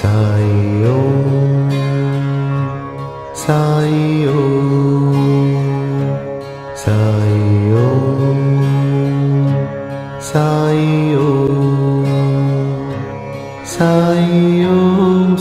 சாய் ஓம் சாய்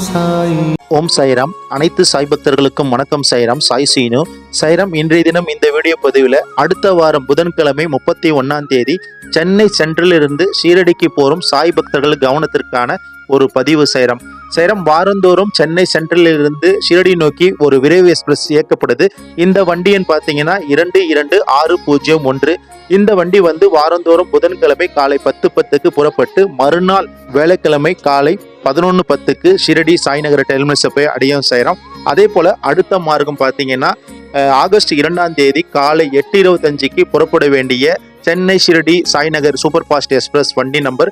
சாய் ஓம் சாய்ராம் அனைத்து சாய் பக்தர்களுக்கும் வணக்கம் சாய்ராம் சாய் சீனு. சைரம் இன்றைய தினம் இந்த வீடியோ பதிவில் அடுத்த வாரம் புதன்கிழமை முப்பத்தி ஒன்னாம் தேதி சென்னை சென்ட்ரலிருந்து ஷீரடிக்கு போகும் சாய் பக்தர்கள் கவனத்திற்கான ஒரு பதிவு சைரம். சேரம் வாரந்தோறும் சென்னை சென்ட்ரலில் இருந்து ஷிரடி நோக்கி ஒரு விரைவு எக்ஸ்பிரஸ் இயக்கப்படுது. இந்த வண்டியன் பார்த்தீங்கன்னா இரண்டு இரண்டு ஆறு பூஜ்ஜியம் ஒன்று. இந்த வண்டி வந்து வாரந்தோறும் புதன்கிழமை காலை பத்து பத்துக்கு புறப்பட்டு மறுநாள் வேலைக்கிழமை காலை பதினொன்று பத்துக்கு ஷிரடி சாய்நகர் டெர்மினஸை போய் அடையும் செய்கிறோம் அதே போல் அடுத்த மார்க்கம் பார்த்தீங்கன்னா ஆகஸ்ட் இரண்டாம் தேதி காலை எட்டு இருபத்தஞ்சுக்கு புறப்பட வேண்டிய Chennai Shirdi Sainagar super fast express வண்டி number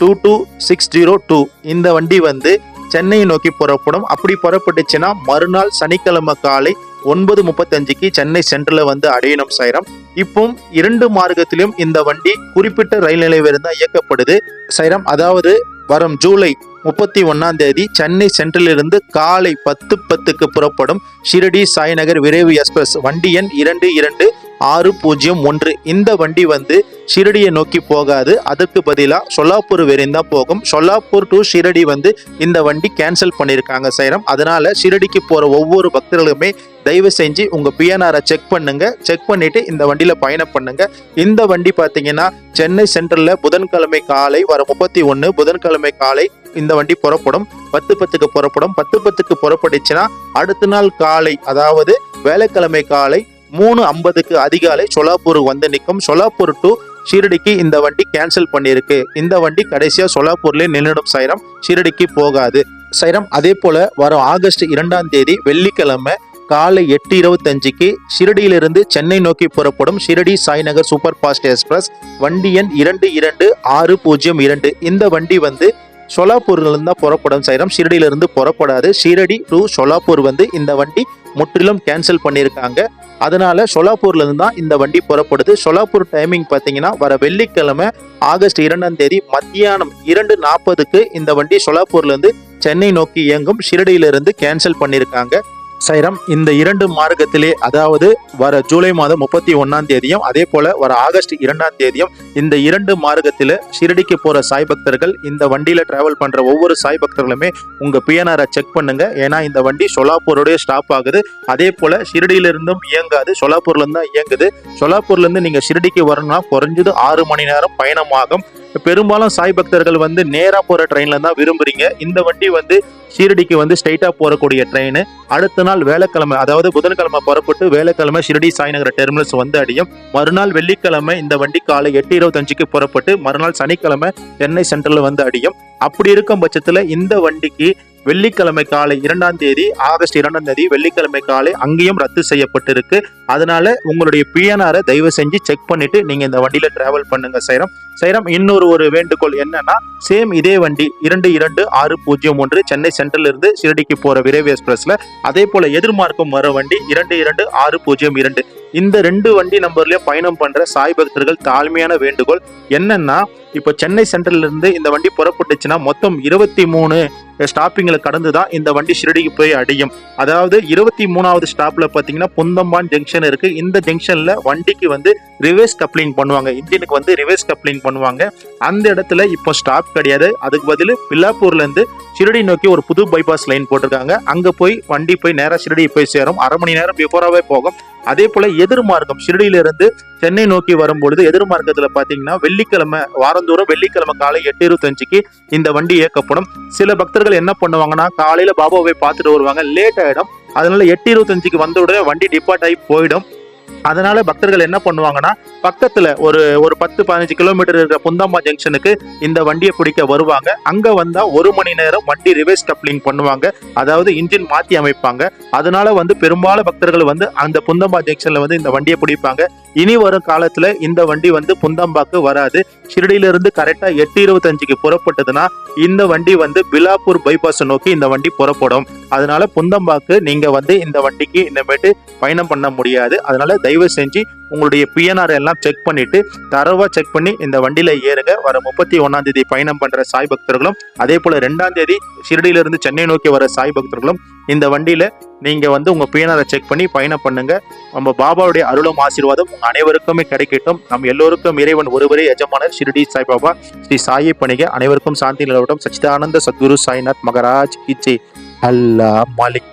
two two six zero two. இந்த வண்டி வந்து சென்னையை நோக்கி புறப்படும். அப்படி புறப்பட்டுச்சுன்னா மறுநாள் சனிக்கிழமை காலை ஒன்பது முப்பத்தஞ்சுக்கு சென்னை சென்ட்ரலில் வந்து அடையணும் சைரம் இப்போ இரண்டு மார்க்கத்திலும் இந்த வண்டி குறிப்பிட்ட ரயில் நிலையம் தான் இயக்கப்படுது. சைரம் அதாவது வரும் ஜூலை முப்பத்தி ஒன்னாம் தேதி சென்னை சென்ட்ரலில் இருந்து காலை பத்து பத்துக்கு புறப்படும். ஷிரடி சாய்நகர் விரைவு எக்ஸ்பிரஸ் வண்டி எண் இரண்டு இரண்டு ஆறு பூஜ்ஜியம் ஒன்று. இந்த வண்டி வந்து ஷிரடியை நோக்கி போகாது. அதற்கு பதிலாக சொல்லாப்பூர் வரையும் தான் போகும். சொல்லாப்பூர் டு ஷிரடி வந்து இந்த வண்டி கேன்சல் பண்ணியிருக்காங்க சைரம். அதனால ஷிரடிக்கு போகிற ஒவ்வொரு பக்தர்களுமே தயவு செஞ்சு உங்கள் பிஎன்ஆரை செக் பண்ணுங்க. செக் பண்ணிட்டு இந்த வண்டியில் பயணம் பண்ணுங்க. இந்த வண்டி பார்த்தீங்கன்னா சென்னை சென்ட்ரலில் புதன்கிழமை காலை வர முப்பத்தி ஒன்று. புதன்கிழமை காலை இந்த வண்டி புறப்படும். பத்து பத்துக்கு புறப்படும். பத்து பத்துக்கு புறப்பட்டுச்சுன்னா அடுத்த நாள் காலை அதாவது வேலைக்கிழமை காலை மூணு ஐம்பதுக்கு அதிகாலை சோலாப்பூருக்கு வந்து நிற்கும். சோலாப்பூர் டு ஷீரடிக்கு இந்த வண்டி கேன்சல் பண்ணியிருக்கு. இந்த வண்டி கடைசியாக சோலாப்பூர்லேயே நின்றுடும் சைரம். ஷீரடிக்கு போகாது. சைரம் அதே போல வரும் ஆகஸ்ட் இரண்டாம் தேதி வெள்ளிக்கிழமை காலை எட்டு இருபத்தஞ்சுக்கு ஷிரடியிலிருந்து சென்னை நோக்கி புறப்படும் Shirdi Sainagar super fast express வண்டி எண் இரண்டு இரண்டு ஆறு பூஜ்ஜியம் இரண்டு. இந்த வண்டி வந்து சோலாப்பூர்லேருந்து தான் புறப்படும் சைரம். ஷிரடியிலிருந்து புறப்படாது. ஷிரடி டு சோலாப்பூர் வந்து இந்த வண்டி முற்றிலும் கேன்சல் பண்ணியிருக்காங்க. அதனால சோலாப்பூர்லேருந்து தான் இந்த வண்டி புறப்படுது. சோலாப்பூர் டைமிங் பார்த்தீங்கன்னா வர வெள்ளிக்கிழமை ஆகஸ்ட் இரண்டாம் தேதி மத்தியானம் இரண்டு நாற்பதுக்கு இந்த வண்டி சோலாப்பூர்லேருந்து சென்னை நோக்கி இயங்கும். ஷிரடியிலிருந்து கேன்சல் பண்ணியிருக்காங்க. சைரம் இந்த இரண்டு மார்க்கத்திலே அதாவது வர ஜூலை மாதம் முப்பத்தி ஒன்னாம் தேதியும் அதே போல வர ஆகஸ்ட் இரண்டாம் தேதியும் இந்த இரண்டு மார்க்கத்தில் ஷிரடிக்கு போற சாய் பக்தர்கள் இந்த வண்டியில டிராவல் பண்ற ஒவ்வொரு சாய் பக்தர்களுமே உங்க பிஎன்ஆரை செக் பண்ணுங்க. ஏன்னா இந்த வண்டி சொலாப்பூரோடய ஸ்டாப் ஆகுது. அதே போல ஷிரடியில இருந்தும் இயங்காது. சொலாப்பூர்ல இருந்து தான் இயங்குது. சொலாப்பூர்ல இருந்து நீங்க ஷிரடிக்கு வரணும்னா குறைஞ்சது ஆறு மணி நேரம் பயணமாகும். பெரும்பாலும் சாய் பக்தர்கள் வந்து நேராக போகிற ட்ரெயின்ல தான் விரும்புறீங்க. இந்த வண்டி வந்து ஷீரடிக்கு வந்து ஸ்ட்ரைட்டாக போகக்கூடிய ட்ரெயின் அடுத்த நாள் வேலைக்கிழமை அதாவது புதன்கிழமை புறப்பட்டு வேலைக்கிழமை ஷிரடி சாய்நகர் டெர்மினல்ஸ் வந்து அடியும். மறுநாள் வெள்ளிக்கிழமை இந்த வண்டி காலை எட்டு இருபத்தஞ்சுக்கு புறப்பட்டு மறுநாள் சனிக்கிழமை சென்னை சென்ட்ரலில் வந்து அடியும். அப்படி இருக்கும் பட்சத்துல இந்த வண்டிக்கு வெள்ளிக்கிழமை காலை இரண்டாம் தேதி ஆகஸ்ட் இரண்டாம் தேதி வெள்ளிக்கிழமை காலை அங்கேயும் ரத்து செய்யப்பட்டிருக்கு. அதனால உங்களுடைய பிஎன்ஆரை தயவு செஞ்சு செக் பண்ணிட்டு நீங்க இந்த வண்டியில டிராவல் பண்ணுங்க சைரம். சைரம் இன்னொரு ஒரு வேண்டுகோள் என்னன்னா சேம் இதே வண்டி இரண்டு இரண்டு ஆறு பூஜ்ஜியம் ஒன்று சென்னை சென்ட்ரல் இருந்து ஷிரடிக்கு போற விரைவு எக்ஸ்பிரஸ்ல அதே போல எதிர்மார்க்கம் வர வண்டி இரண்டு இரண்டு ஆறு பூஜ்ஜியம் இரண்டு. இந்த ரெண்டு வண்டி நம்பர்லயும் பயணம் பண்ற சாய் பக்தர்கள் தாழ்மையான வேண்டுகோள் என்னன்னா இப்போ சென்னை சென்ட்ரல் இருந்து இந்த வண்டி புறப்பட்டுச்சுன்னா மொத்தம் இருபத்தி மூணு ஸ்டாப்பிங்களை கடந்து தான் இந்த வண்டி ஷிரடிக்கு போய் அடையும். அதாவது இருபத்தி மூணாவது ஸ்டாப்ல பார்த்தீங்கன்னா புந்தம்பான் ஜங்ஷன் இருக்கு. இந்த ஜங்ஷன்ல வண்டிக்கு வந்து ரிவர்ஸ் கப்ளிங் பண்ணுவாங்க. இன்ஜினுக்கு வந்து ரிவர்ஸ் கப்ளிங் பண்ணுவாங்க. அந்த இடத்துல இப்போ ஸ்டாப் கிடையாது. அதுக்கு பதில் பில்லாப்பூர்ல இருந்து ஷிரடி நோக்கி ஒரு புது பைபாஸ் லைன் போட்டிருக்காங்க. அங்க போய் வண்டி போய் நேராக ஷிரடி போய் சேரும். அரை மணி நேரம் பிஃபோராகவே போகும். அதே போல எதிர்மார்க்கம் ஷிரடியிலிருந்து சென்னை நோக்கி வரும்பொழுது எதிர்மார்க்கத்தில் பார்த்தீங்கன்னா வெள்ளிக்கிழமை வாரந்தோறும் வெள்ளிக்கிழமை காலை எட்டு இருபத்தஞ்சுக்கு இந்த வண்டி இயக்கப்படும். சில பக்தர்கள் என்ன பண்ணுவாங்கன்னா காலையில பாபாவை பார்த்துட்டு வருவாங்க. லேட் ஆயிடும். அதனால எட்டு இருபத்தஞ்சுக்கு வந்த உடனே வண்டி டிபார்ட் ஆகி போயிடும். அதனால பக்தர்கள் என்ன பண்ணுவாங்கன்னா பக்கத்துல ஒரு ஒரு பத்து பதினஞ்சு கிலோமீட்டர் இருக்கிற புந்தாம்பா ஜங்ஷனுக்கு இந்த வண்டியை பிடிக்க வருவாங்க. அங்க வந்தா ஒரு மணி நேரம் வண்டி ரிவர்ஸ் கப்ளிங் பண்ணுவாங்க. அதாவது இன்ஜின் மாத்தி அமைப்பாங்க. அதனால வந்து பெரும்பாலும் பக்தர்கள் வந்து அந்த புந்தம்பா ஜங்ஷன்ல வந்து இந்த வண்டியை பிடிப்பாங்க. இனி வரும் காலத்துல இந்த வண்டி வந்து புந்தம்பாக்கு வராது. ஷிரடியில இருந்து கரெக்டா எட்டு இருபத்தஞ்சுக்கு புறப்பட்டதுன்னா இந்த வண்டி வந்து பிலாப்பூர் பைபாஸ் நோக்கி இந்த வண்டி புறப்படும். அதனால புந்தம்பாக்கு நீங்க வந்து இந்த வண்டிக்கு இனிமேட்டு பயணம் பண்ண முடியாது. அதனால தயவு செஞ்சு உங்களுடைய பிஎன்ஆர் எல்லாம் செக் பண்ணிட்டு தரவா செக் பண்ணி இந்த வண்டியில ஏறுங்க. வர முப்பத்தி ஒன்னாம் தேதி பயணம் பண்ற சாய் பக்தர்களும் அதே போல ரெண்டாம் தேதி ஷிரடியில இருந்து சென்னை நோக்கி வர சாய் பக்தர்களும் இந்த வண்டியில நீங்க வந்து உங்க பிஎன்ஆரை செக் பண்ணி பயணம் பண்ணுங்க. நம்ம பாபாவுடைய அருளும் ஆசீர்வாதம் உங்க அனைவருக்குமே கிடைக்கட்டும். நம் எல்லோருக்கும் இறைவன் ஒருவரே எஜமானர் ஷிரடி சாய் பாபா ஸ்ரீ சாயை பணிக. அனைவருக்கும் சாந்தி நிலவட்டும். சச்சிதானந்த சத்குரு சாய்நாத் மகராஜ் கிச்சி அல்லா மாலிக்.